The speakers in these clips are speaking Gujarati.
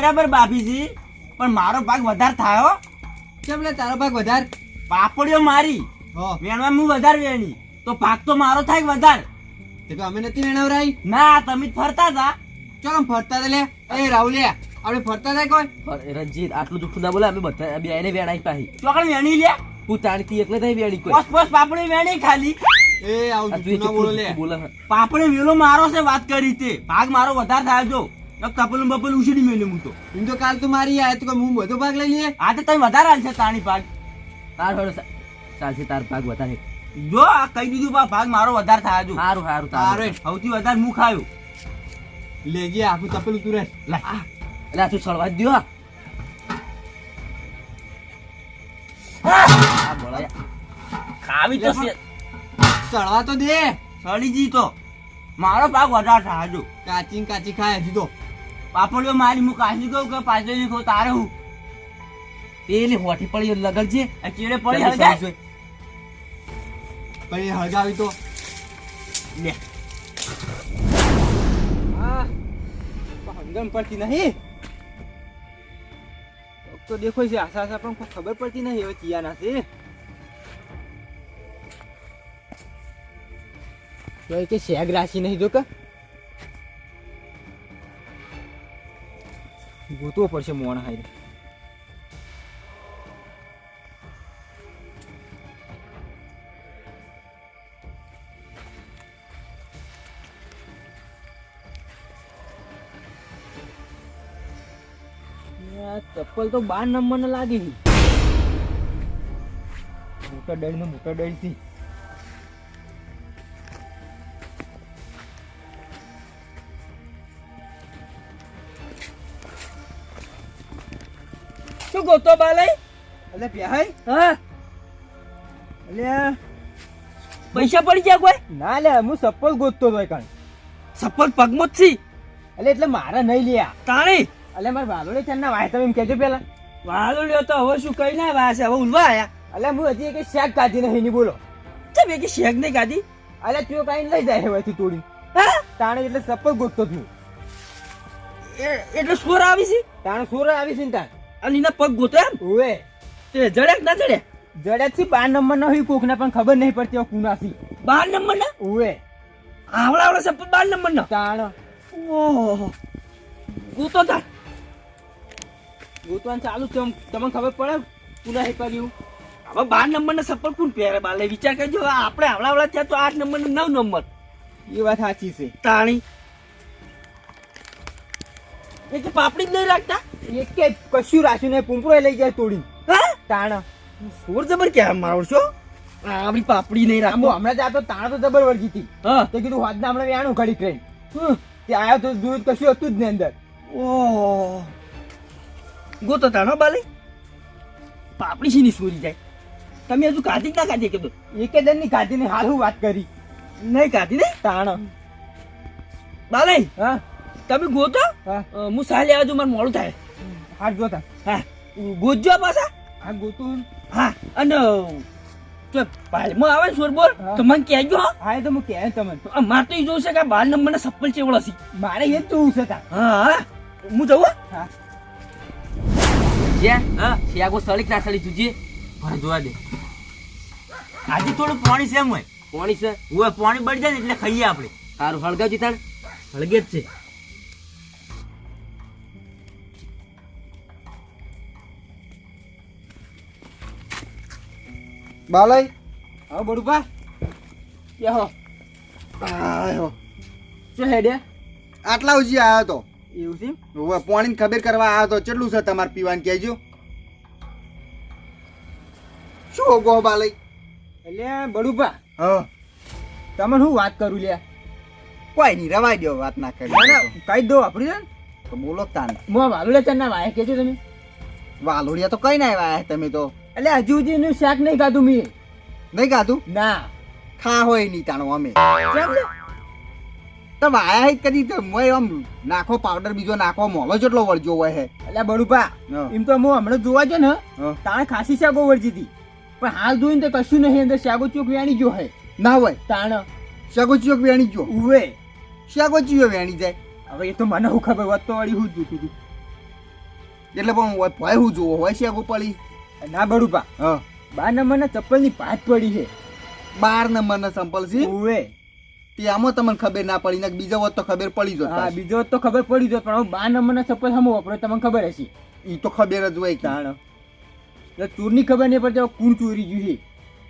બરાબર બાપીજી. પણ મારો ભાગ વધારે થાયો કેમ લે તારો ભાગ વધારે? પાપડીઓ મારી. વેણવા હું વધારે વેણી. તો ભાગ તો મારો થાય વધારે. તે તો અમે નથી વેણવરાઈ. ના તમે જ ફરતા હતા ચલો ફરતા લે. એ રાહુલ લે. આપણે ફરતા થાય કોઈ? રંજીત આટલું જુઠ્ઠું ના બોલે અમે બધા બે એને વેણાઈ પાહી. ચોકડ વેણી લે. હું તાણતી એકલે થઈ વેણી કોઈ. બસ બસ પાપડી વેણી ખાલી. એ આવું આ તું એ જૂઠું ના બોલો. બોલે. પાપડી વેલો મારો છે વાત કરી તે. ભાગ મારો વધારે થાય જો. કપલ બપલ ઉછડી મેલ્યું હું તો હું તો કાલ તું મારી આયા તો હું બધો ભાગ લઈ લઈએ આ તો તમે વધારે હાલશે તાણી ભાગ. તાર હળો ચાલશે તાર ભાગ વધારે. જો આ કહી દીધું બા ભાગ મારો વધારે થાય જો. સારું સારું તારે. સૌથી વધારે હું ખાયું લેજે આખું તપેલું તું રે. એટલે તું સળવા જ. આ ખાવી તો સળવા ચડવા તો દે. સળીજી તો. મારો ભાગ વધારે થાય જો. કાચી કાચી ખાય હજી તો. પાપડીઓ મારી હું કાશી કહું કે પાછળ કહું તારે હું? પેલી હોઠી પડી લગડજે આ ચેડે પડી જોઈ. પણ એ હળગાવી તો. લે. હંગમ પડતી નહીં. તો દેખો છે આશા આશા પણ કોઈ ખબર પડતી નહીં હવે ચિયાના છે. કે શેગ રાશિ નહીં જો કે. ગોતવો પડશે મોણ હાઈ ચપ્પલ તો બાર નંબર લાગી મોટા ડળ ને મોટા ડળથી શું ગોતો બાલાઈ. એટલે પ્યાહાઈ હા. એટલે પૈસા પડી ગયા કોઈ? ના લે હું ચપ્પલ ગોતતો હતો કાણ સફળ પગમત છી. એટલે એટલે મારા નહીં લ્યા. તાણી? એટલે મારા વાલોડે છે ના વાય તમે એમ કહેજો પેલા વાલો તો હવે શું કઈ ના વાસે હવે ઉલવા આયા. એટલે હું હજી એક શેક કાઢી નહીં ની બોલો. ચમ એક શેક નહીં કાઢી? એટલે તું કાઈ લઈ જાય હવેથી તોડી હા? તાણે એટલે ચપ્પલ ગોતતો જ હું એટલે સોર આવી છે? તાણે સોર આવી છે ને તાણ. અને એના પગ ગોતો એમ? ઓવે. તે જડેક કે ના જડે? જડ્યા થી બાર નંબર નો હોય કોકના પણ ખબર નહીં પડતી કુના કુનાથી. બાર નંબર ના? ઓવે. આવડા આવડા સપોઝ બાર નંબર ના? તાણ. ઓહો. ગોતો તા ગોતવાનું ચાલુ છે તમને ખબર પડે કુના હે કર્યું હવે બાર નંબર ના સપોઝ કોણ પહેરે? બાલે વિચાર કરજો આપણે આવડા આવડા થયા તો આઠ નંબર ને નવ નંબર. એ વાત સાચી છે. તાણી. એ તો પાપડી જ નહીં રાખતા? એક કે કશું રાખ્યું નહીં પૂંપરો લઈ જાય તોડી હા? તાણ. સોર જબર કે મારો છો? આપણી પાપડી નહીં રાખો હમણાં જાતો તાણ તો જબર વળગી હતી. હા. તે કીધું હાથના હમણાં વ્યાણું ઘડી ટ્રેન તે આવ્યો તો દૂધ કશું હતું જ નહીં અંદર. ઓહો ગોતો તાણો બાલી. પાપડી શીની સોરી જાય? તમે હજુ કાઢી ના કાઢી કીધું. એકે દનની કાઢી ને હાલ હું વાત કરી. નહીં કાઢી ને? તાણ. બાલે. હા. તમે ગોતો? હા. અ, હું સાલે આવજો મારે મોડું થાય. હા ગોતા. હા. ગોતજો પાછા. હા ગોતું. હા અને પાલમાં આવે સોર બોલ તો મને કહેજો હો. હા એ તો હું કહે તમને. મારે તો એ જોવું છે કે બાર નંબર ના સપ્પલ ચેવડો છે. મારે એ જ જોવું છે તાર. હા હા. હું જવું હો? હા. હા શિયાગો સળી ના સળી જોજે? જોવા દે. આજે થોડું પાણી છે એમ હોય. કોણી છે? હોય પાણી બળી જાય ને એટલે ખાઈએ આપણે. સારું હળગાવજી તાણ હળગે જ છે. બાલય હા બડુપા યહો આયો. શું હેડે? આટલા ઉજી આવ્યો તો. એવું છે હવે પોણીની ખબર કરવા આવ્યો તો કેટલું છે તમારે પીવાનું કહેજો. શું ગો બાલય એટલે બડુપા હા. તમે શું વાત કરું લ્યા? કોઈ નહીં રવા દો વાત ના કરી. કઈ દો વાપરી તો બોલો તાન. મો વાલુડિયા ચાર ના વાયા કેજો તમે? વાલુડિયા તો કઈ ના આવ્યા તમે તો? એટલે હજુ એનું શાક નહીં ખાધું મેં. નહીં ખાધું? ના. ખા હોય નહીં તાણો અમે. તો વાયા હે કદી તો મોય આમ નાખો પાવડર બીજો નાખો મોલો જેટલો વળજો હોય હે. એટલે બડુપા એમ તો હું હમણાં જોવા છે ને. તાણે ખાસી શાકો વળજી હતી. પણ હાલ જોઈને તો કશું નહીં અંદર શાકો ચોક વેણી જો હે. ના હોય. તાણ. શાકોચીઓ વેણી જો ઉવે. શાકોચીઓ વેણી જાય. હવે એ તો મને હું ખબર હોત તો વળી હું જ જોતું હતું. એટલે પણ ભય હું જોવો હોય છે ગોપાળી ના બડુપા. હા. બાર નંબરના ચપ્પલની પાત પડી છે. બાર નંબરના સંપલ છે? ઓવે આમાં તમને ખબર ના પડી ને બીજા વખત તો ખબર પડી હા બીજો બીજો તો ખબર પડી જાય પણ હું બાર નંબરના ચપ્પલ સામું વાપરો તમને ખબર હશે. ઈ તો ખબર જ હોય કાણ એટલે ચોરની ખબર નહીં પડતી કોણ ચોરી ગયું છે?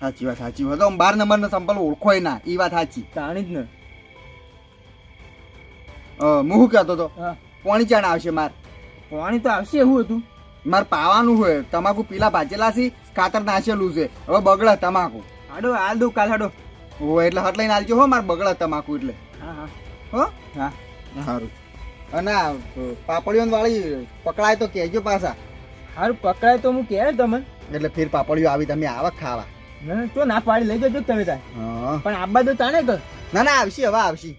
સાચી વાત સાચી વાત. આમ બાર નંબરના ચંપલ ઓળખોય ના ઈ વાત સાચી. તાણી જ ને. હું શું કહેતો હતો હા. પોણી ચાણ આવશે માર. પાણી તો આવશે એવું હતું? માર પાવાનું હોય. તમાકુ પીલા ભાજેલા છે ખાતર નાચેલું છે. હવે બગડે તમાકુ. હાડો હાલ દઉં કાલ હાડો. હો એટલે હટ લઈને હાલજો હો માર બગડે તમાકુ એટલે. હા હા. હો? હા. સારું અને આ પાપડીઓ વાળી પકડાય તો કહેજો પાછા. હારું પકડાય તો હું કહે તમને. એટલે ફેર પાપડીઓ આવી તમે આવા ખાવા. ના ચો ના પાડી લઈ જજો તમે તાર. પણ આબા તો તાને કર. ના ના આવશે હવે આવશે.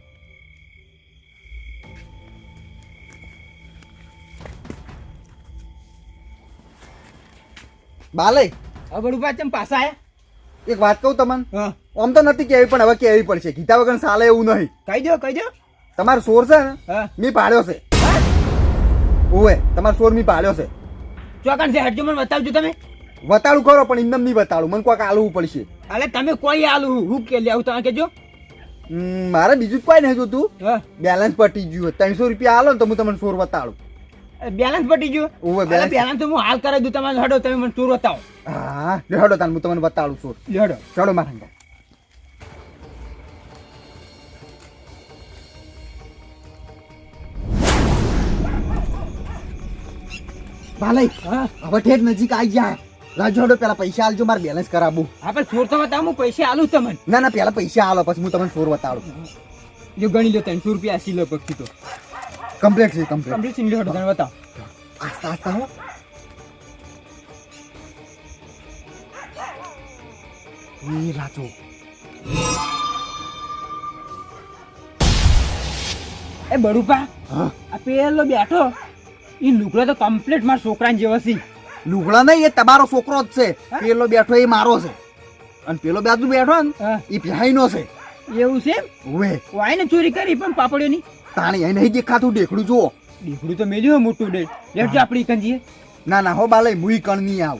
બાલે હવે બડુપા ચમ પાછા આયા? એક વાત કહું તમને? હા. આમ તો નથી કેવી પણ હવે કેવી પડશે? ગીતા વગર સાલે એવું નહીં. કહી દો કહી દો તમારો સોર છે ને મી પાડ્યો છે. ઓએ તમારો સોર મી પાડ્યો છે. ચોકન છે હટજો મને બતાવજો તમે. વતાડું કરો પણ ઇન્દમ નહીં વતાડું. મને કોઈક આલવું પડશે. અરે તમે કોઈ આલુ હું કે લેવું તમે કેજો. મારે બીજું કોઈ નહીં જોતું. બેલેન્સ પટી ગયું ત્રણસો રૂપિયા આલો ને તો હું તમને સોર વતાડું. બેલેન્સ પટી ગયું? ઓવે બેલેન્સ બેલેન્સ તો હું હાલ કરાવી દઉં તમારે હડો તમે મને ચોર બતાવો. હા લેડો તાન હું તમને બતાડું સોર લેડો ચડો મારા હંગાત. ભાલઈ હવે ઠેઠ નજીક આવી જાય રાજોડો પેલા પૈસા આલજો મારે બેલેન્સ કરાવું હા પણ ચોર તો બતાવું હું પૈસા આલું તમને. ના ના પેલા પૈસા આલો પછી હું તમને સોર બતાડું. જો ગણી લો ત્રણસો રૂપિયા આસી લો પક્ષી તો. કમ્પ્લીટ છે કમ્પ્લીટ કમ્પ્લીટ સિંગલ હડો તમે બતાવો. આસ્તા આસ્તા હો. એ રાજો. એ બડુપા હા? આ પેલો બેઠો. એ લુગડો તો કમ્પ્લીટ મારા છોકરા જેવો છે. લુગડા નહીં એ તમારો છોકરો જ છે. પેલો બેઠો એ મારો છે. અને પેલો બાજુ બેઠો ને એ ભ્યાઈનો છે. એવું છે ઓય વાય ને ચોરી કરી પણ પાપડીઓની? તાણી અહીં નહીં દેખાતું દેખડું જુઓ. દીકડું તો મેં હોય મોટું ડે લેટ આપણી કંજીએ. ના ના હો બાલે મુઈ કણ નહીં આવ.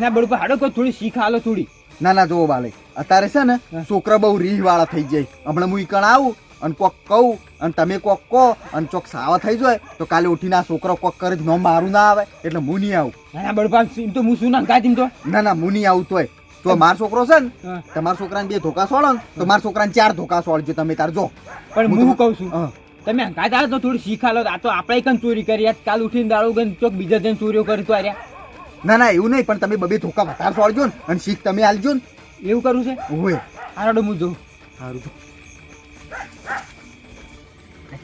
ના બડુપા હાડો કોઈ થોડી શીખ હાલો થોડી. ના ના જોવો બાલે. અત્યારે છે ને. છોકરા બહુ રીહ વાળા થઈ જાય. હમણાં મુઈ કણ આવું અને કોક કહું અને તમે કોક કહો અને ચોક સાવા થઈ જાય તો કાલે ઉઠીને આ છોકરો કોક કરે ન મારું ના આવે એટલે હું નહીં આવું. ના બળપાન તો હું શું ના ગાતી તો? ના ના હું નહીં આવું તોય. તો મારો છોકરો છે ને. તમારા છોકરાને બે ધોકા સોળો ને તો મારા છોકરાને ચાર ધોકા સોળજો તમે તાર જો. પણ હું હું કહું છું. તમે હંકાતા તો થોડી શીખ આ તો આપણે કન ચોરી કરી યાર કાલ ઉઠીને દાડો ગઈ ચોક બીજા જણ ચોરીઓ કરી તો આર્યા. ના ના એવું નહીં પણ તમે બબે ધોકા વધારે સોળજો ને અને શીખ તમે આલજો ને. એવું કરવું છે? ઓય. હાડો હું જોઉં. સારું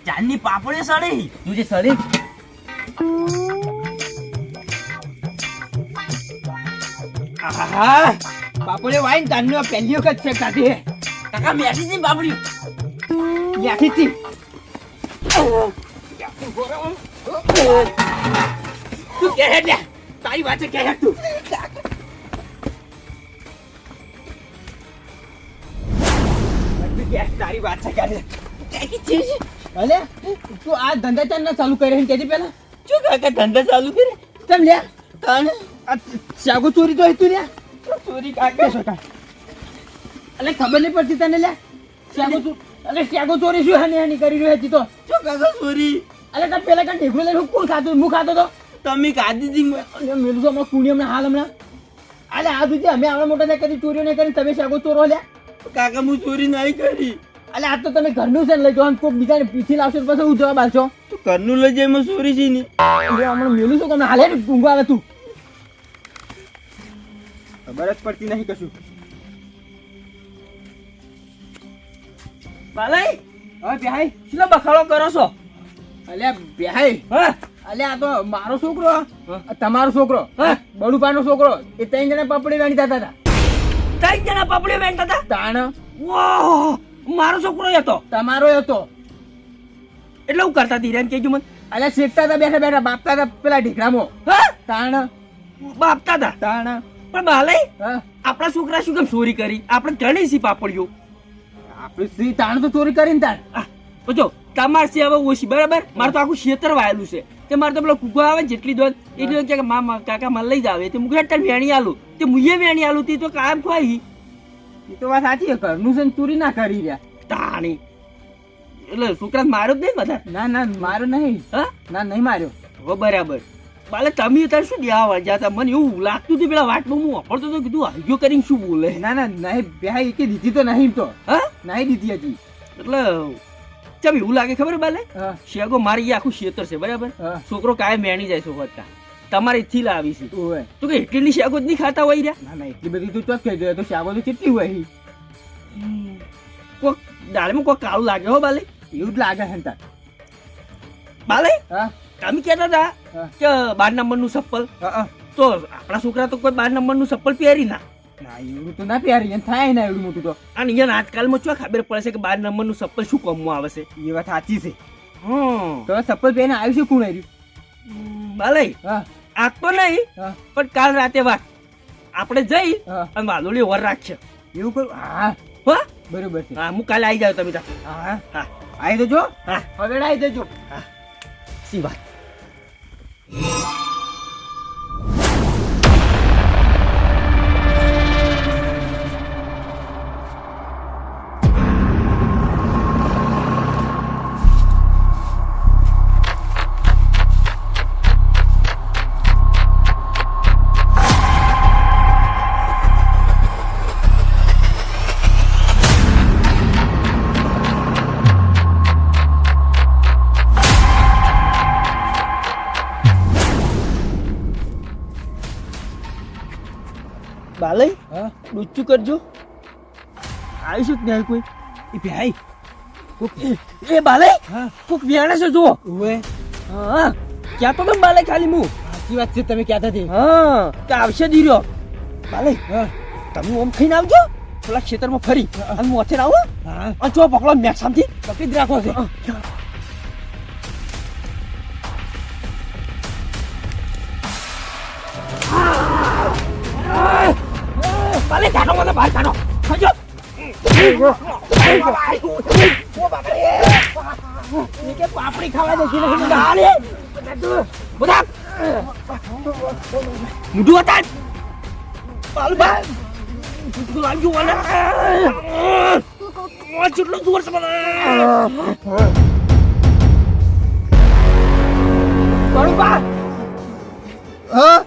ચાંદની પાપડીઓ સડી. તું જે સડી. આહા બાપુલે વાઈન ચાંદની પહેલી વખત છે કાઢી કાકા મેઠી છે પાપડીઓ? યાથી થી તું કે હે લ્યા તારી વાત કે હે તું તું તારી વાત છે કે અલે તું આ ધંધા ચાલ ના ચાલુ કરે કેજી પેલા? શું કાકા ધંધા ચાલુ કરે. તમ લ્યા તને શાગો ચોરી તો હતું લ્યા ચોરી કાકા અલે ખબર નહીં પડતી તને લ્યા શાગો ચોરી અલે શાગો ચોરી શું હાની હાની કરી રહ્યો હતી તો? શું કાકા ચોરી? અરે તમે પેલા કાંઈ ઢેકડું લઈને કોણ ખાતું હું ખાતો તો? તમે ખાધી હતી મેલું તો હમણાં કુણી હમણાં હાલ હમણાં. અલે આ સુધી અમે આવડા મોટા થાય કદી ચોરીઓ નહીં કરી તમે શાગો ચોરો લ્યા. કાકા હું ચોરી નહીં કરી. અલે આ તો તમે ઘરનું છે ને લઈ જાઓ કોઈક બીજાને પીછી લાવશો પછી હું જવાબ આલશો તું ઘરનું લઈ જાય ચોરી છે ને. હમણાં મેલું છું કે હાલે ને ઊંઘવા આવે તું. ખબર જ પડતી નહીં કશું. બાલાઈ હવે બેહાઈ. કેટલો બખાડો કરો છો? અલ્યા બેહાઈ. હા? અલ્યા આ તો મારો છોકરો તમારો છોકરો બડુપાનો છોકરો એ ત્રણ જણા પાપડી વાણી થતા હતા. ત્રણ જણા પાપડી વેણતા હતા? તાણ. વાહ! મારો છોકરો હતો. તમારો હતો. એટલે હું કરતા હતી રેન કેજો મને. અલ્યા શેકતા હતા બેઠા બેઠા બાપતા હતા પેલા ઢીકરામો તાણ. બાપતા હતા? તાણ. પણ બાલાઈ હા. આપણા છોકરા શું કેમ ચોરી કરી? આપણે ત્રણેય સી પાપડીઓ? આપણે તાણ તો ચોરી કરીને તાણ. જો તમાર છે હવે ઓછી બરાબર? મારે તો આખું ખેતર વાયેલું છે. તે મારે તો પેલો કુકો આવે ને જેટલી દોન એટલી દોન કે મા કાકા મને લઈ જાવે તે મુખે તાર વેણી આલું. તે મુયે વેણી આલું તે તો કાયમ ખોઈ એ તો વાત સાચી ઘરનું છે ચોરી ના કરી રહ્યા. તાણી. એટલે છોકરા માર્યો જ નહીં બધા ના ના મારો નહીં. હા? ના નહીં માર્યો. હો બરાબર. બાલે તમે અત્યારે શું દેવા વાગ્યા હતા? મને એવું લાગતું હતું પેલા વાટમાં હું વાપરતો તો કીધું હાગ્યો કરીને શું બોલે? ના ના નહીં બે એકે દીધી તો નહીં તો. હા? નહીં દીધી હતી એટલે ચમ એવું લાગે ખબર બાલે? હા. શેગો મારી આખું શેતર છે બરાબર? છોકરો કાયમ મેણી જાય છે વધતા તમારે થી લાવી છે. તો કે એટલી શેગો જ નહીં ખાતા હોય રહ્યા? ના ના એટલી બધી તું ચોક કહી દે તો શેગો તો કેટલી હોય? કોક દાળમાં કોક કાળું લાગે હો બાલે. એવું જ લાગે હે. બાલે? હા. તમે કહેતા હતા કે બાર નંબરનું ચપ્પલ. તો આપણા છોકરા તો કોઈ બાર નંબરનું ચપ્પલ પહેરી ના. ના એવું તો ના પ્યારી થાય ના એવું મોટું તો. અને અહીંયા આજકાલમાં શું ખબર પડે છે કે બાર નંબરનું ચપ્પલ શું કામમાં આવે છે? એ વાત સાચી છે. હમ. તો ચપ્પલ પહેરીને આવ્યું છે કોણ આવ્યું? ભલે હા. આ તો નહીં પણ કાલ રાતે વાત. આપણે જઈ અને વાદોળી વર રાખશે એવું કરું? હા. હા? બરોબર છે. હા હું કાલે આવી જાવ તમે હા હા. આવી દેજો. હા. હવે આવી દેજો. હા. સી વાત? બાલય હા? ડૂચું કરજો. આવીશું જ કોઈ. એ ભાઈ કોક એ બાલય હા? કોક વ્યાણે છે જુઓ. ઓએ હા ક્યાં તો તમે બાલય ખાલી હું સાચી વાત છે તમે ક્યાં હતી હા કે આવશે દીર્યો બાલય હા. તમે ઓમ થઈને આવજો. થોડા ખેતરમાં ફરી અને મોથે આવો હા. અને જો પકડો સામથી. પકડી જ રાખો છે. પાપડી ખાવા દેખી નહીં બાલે બધા મુઢું હતા બાલબા તું લાગ્યું મને આ જોર છે મને બળુબા હા?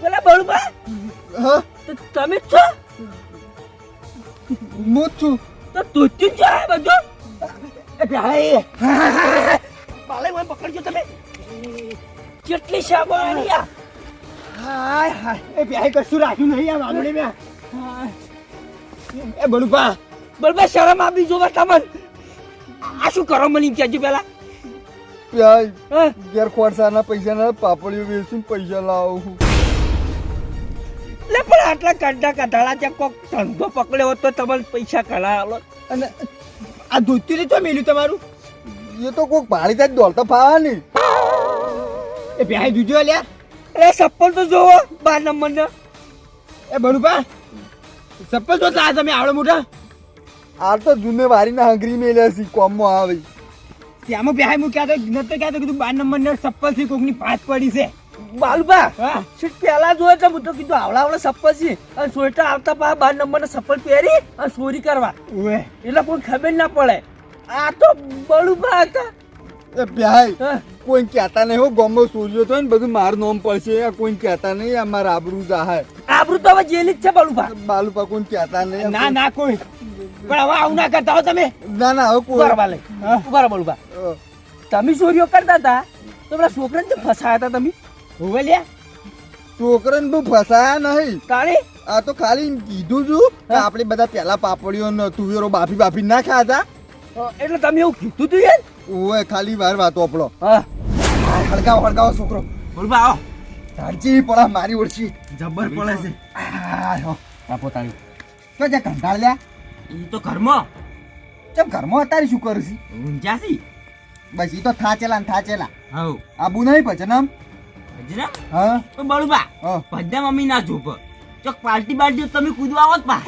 પેલા બળુબા? હા? તમે છો? હું જ છું તો તું જ છે બધો. એ ભાઈ બાલે મને પકડજો તમે. કેટલી શાબો આવી આ? હાય હાય એ ભાઈ કશું રાખ્યું નહીં આ મામલે મેં. હાય. એ બળુપા બળબા શરમ આપી જોવા તમને. આ શું કરો મને કહેજો પેલા ઘેર ખોરસાના પૈસાના પાપડીઓ વેચીને પૈસા લાવું લે પણ આટલા કાઢા કાઢાળા ત્યાં કોક ધંધો પકડ્યો હોત તો તમને પૈસા કઢાવો આલો અને આ ધોતી તો મેલ્યું તમારું? એ તો કોઈક ભાડી જ દોડતા ફાવાની. નહીં એ ભાઈ જુજો લ્યા. અરે ચપ્પલ તો જોવો બાર નંબર ને. એ બળુપા ચપ્પલ તો આ તમે આવડો મોટા. આ તો જુમેવારીના હંગરી મેલ્યા છે કોમમાં આવે. ત્યાંમાં ભાઈ હું તો નતો તો કીધું બાર નંબર ને ચપ્પલથી કોકની ભાત પડી છે. બાલુબા શીટ પેલા જોયે તો હું તો કીધું આવડા આવડા ચપ્પલ છે. અને સોયટા આવતા પા બાર નંબર ચપ્પલ પહેરી અને ચોરી કરવા. એટલે કોઈ ખબર ના પડે. આ તો બળુબા હતા. એ ભાઈ કોઈ કહેતા નહીં હો ગોમો સોર્યો તો ને બધું મારું નામ પડશે. આ કોઈ કહેતા નહીં આ મારા આબરૂ જાહે. આબરૂ તો હવે જેલી જ છે બાલુભા. બાલુપા કોઈ કહેતા નહીં ના ના કોઈ. પણ હવે આવું ના કરતા હો તમે. ના ના હવે કોઈ બરાબર. બરાબર બળુબા તમે ચોરીઓ કરતા હતા તો પેલા છોકરાને ફસાયા હતા તમે? છોકરાને બહુ ફસાયા નહીં. આ તો ખાલી કીધું છું કે આપણે બધા પેલા પાપડીઓ ને તુવેરો બાફી બાફી ના ખાતા એટલે તમે એવું કીધું તું યાર ઓય ખાલી વાર વાતો આપણો હા. હળગાવો હળગાવો છોકરો. આવો. પડા મારી ઓળખી જબર પડે છે. આ હો, આપો તાળી તો જે કંટાળ લ્યા. એ તો ઘરમાં. ચમ ઘરમાં અત્યારે શું કરું છું? ઊંઝાસી બસ ઈ તો થાચેલા ને થાચેલા. હવ આબુ નહીં ભજનમ હજરા હા? બળુબા બધા મમ્મી ના જોપ ચોક પાર્ટી બાર્ટી તમે કૂદવા આવો પા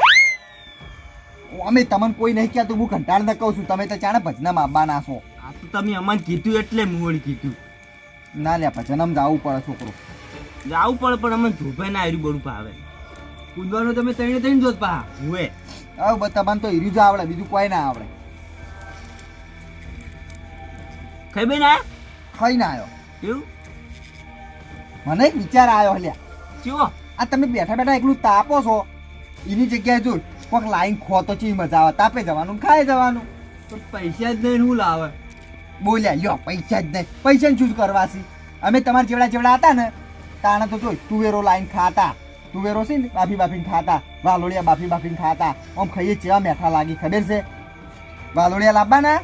અમે તમને કોઈ નહીં કહેતું હું કંટાળ ન કહું છું તમે તો ચાણે ભજના માબા છો. આ તો તમે અમને કીધું એટલે હું વળી કીધું. ના લે આમ જવું પડે છોકરો. જાવું પડે પણ અમને જોભે ના આવ્યું બરું ભાવે કૂદવાનું તમે ત્રણે ત્રણ જોત પા હુએ હવે તમને તો હીરું જ આવડે બીજું કોઈ ના આવડે. ખાઈ બેન આયા? ખાઈ ના આવ્યો. એવું મને એક વિચાર આવ્યો હલ્યા ચેવો આ તમે બેઠા બેઠા એકલું તાપો છો. એની જગ્યાએ જો કોઈક લાઈન ખોતો ચી મજા આવે તાપે જવાનું ખાઈ જવાનું. તો પૈસા જ નહીં હું લાવે? બોલ્યા લ્યો પૈસા જ નહીં. પૈસા શું કરવા છે અમે તમારા જેવડા જેવડા હતા ને તાણે તો જોઈ તુવેરો લાઈન ખાતા. તુવેરો છે ને બાફી બાફીને ખાતા. વાલોડિયા બાફી બાફીને ખાતા. આમ ખાઈએ ચેવા મેઠા લાગી ખબર છે? વાલોડિયા લાવવાના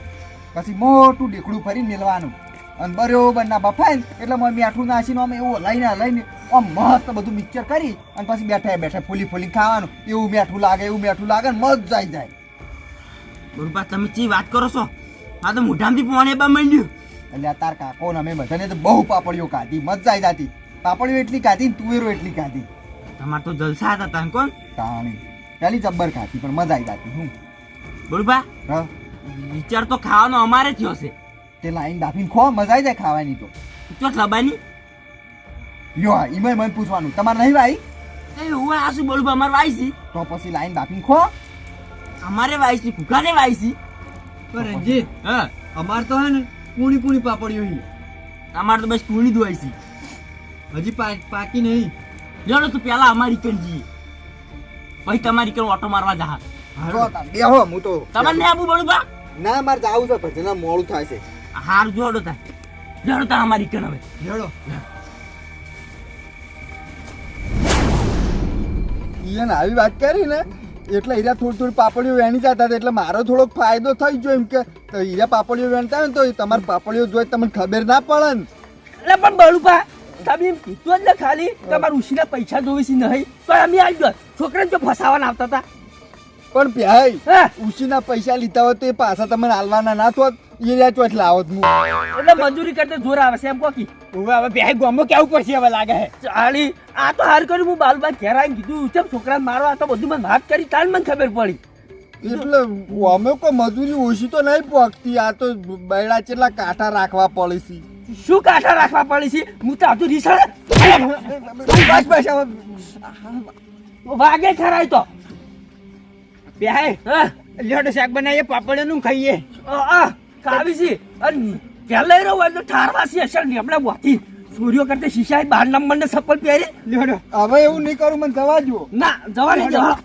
પછી મોટું ડેકડું ફરી મેળવાનું અને બરોબર ના બફાય ને એટલે મેં મીઠું નાસીને અમે એવું લઈને લઈને આમ મસ્ત બધું મિક્સર કરી અને પછી બેઠા બેઠા ફૂલી ફૂલી ખાવાનું. એવું મીઠું લાગે એવું મીઠું લાગે ને મજ જાય જાય. બરોબર તમે ચી વાત કરો છો? આ તો મોઢામાંથી પોણે બા માંડ્યું. એટલે તાર કાકો ને અમે બધાને તો બહુ પાપડીઓ ખાધી મજા આવી જાતી. પાપડીઓ એટલી ખાધી ને તુવેરો એટલી ખાધી. તમારે તો જલસા હતા તને કોણ? તાણી પેલી જબ્બર ખાધી પણ મજા આવી જાતી હું. બરોબર વિચાર તો ખાવાનો અમારે થયો છે. તે લાઈન દાફીને ખો મજા આવી જાય ખાવાની તો. ચોક લબાની? યો હા ઈમાં મને પૂછવાનું. તમારે નહીં ભાઈ એ હું આ શું બોલું અમારે વાઈસી તો પછી લાઈન દાફીને ખો અમારે વાઈસી કુકાને વાઈસી પણ રંજીત હા. અમાર તો હે ને કુણી કુણી પાપડીઓ હી અમારે તો બસ કુણી દુવાઈસી વાઈસી હજી પાકી નહીં. જણો તો પેલા અમારી કન જી પછી તમારી કન ઓટો મારવા જા બેહો હું તો તમને આબુ આવું બરુપા ના મારે જાવું છે ભજના મોડું થાય છે. હાર જોડો તા જોડો તા અમારી કણ હવે. જોડો ઈયન આવી વાત કરી ને એટલે હીરા થોડી થોડી પાપડીઓ વેણી જતા હતા એટલે મારો થોડોક ફાયદો થઈ ગયો એમ કે તો હીરા પાપડીઓ વેણતા હોય ને તો તમારે પાપડીઓ જોઈ તમને ખબર ના પડે ને. એટલે પણ બળુપા તમે એમ કીધું જ ને ખાલી તમારે ઉછીના પૈસા જોવે છે નહીં. તો અમે આવી ગયો. છોકરાને જો ફસાવાના આવતા હતા. પણ ભાઈ ઉશીના પૈસા લીધા હોય તો એ પાછા તમને હાલવાના ના થોત. એ રહ્યા ચોથ લાવત હું. એટલે મંજૂરી કરતા જોર આવે છે એમ કોકી હવે હવે બે ગોમો કેવું પડશે હવે લાગે હે? ચાલી આ તો હાર કર્યું હું બાલબા ઘેર આવીને કીધું ચમ છોકરાને મારવા તો બધું મને વાત કરી તાલ મને ખબર પડી. એટલે અમે કોઈ મજૂરી ઓછી તો નહીં પોકતી આ તો બૈડા ચેટલા કાંઠા રાખવા પડે છે. શું કાંઠા રાખવા પડે છે? હું તો આતું રીસણ બસ બસ વાગે ખરાય તો. બે હા. લેડો શાક બનાવીએ પાપડીનું ખાઈએ. આ, છે. અને પહેલા રહ્યો હોય તો ઠારવા છે અસર ને હમણાં વાતી સૂર્યો કરતા શીશાએ બાર નંબર ને સપલ પહેરી હવે એવું નહીં કરું મને જવા જુઓ ના જવા નહીં જવા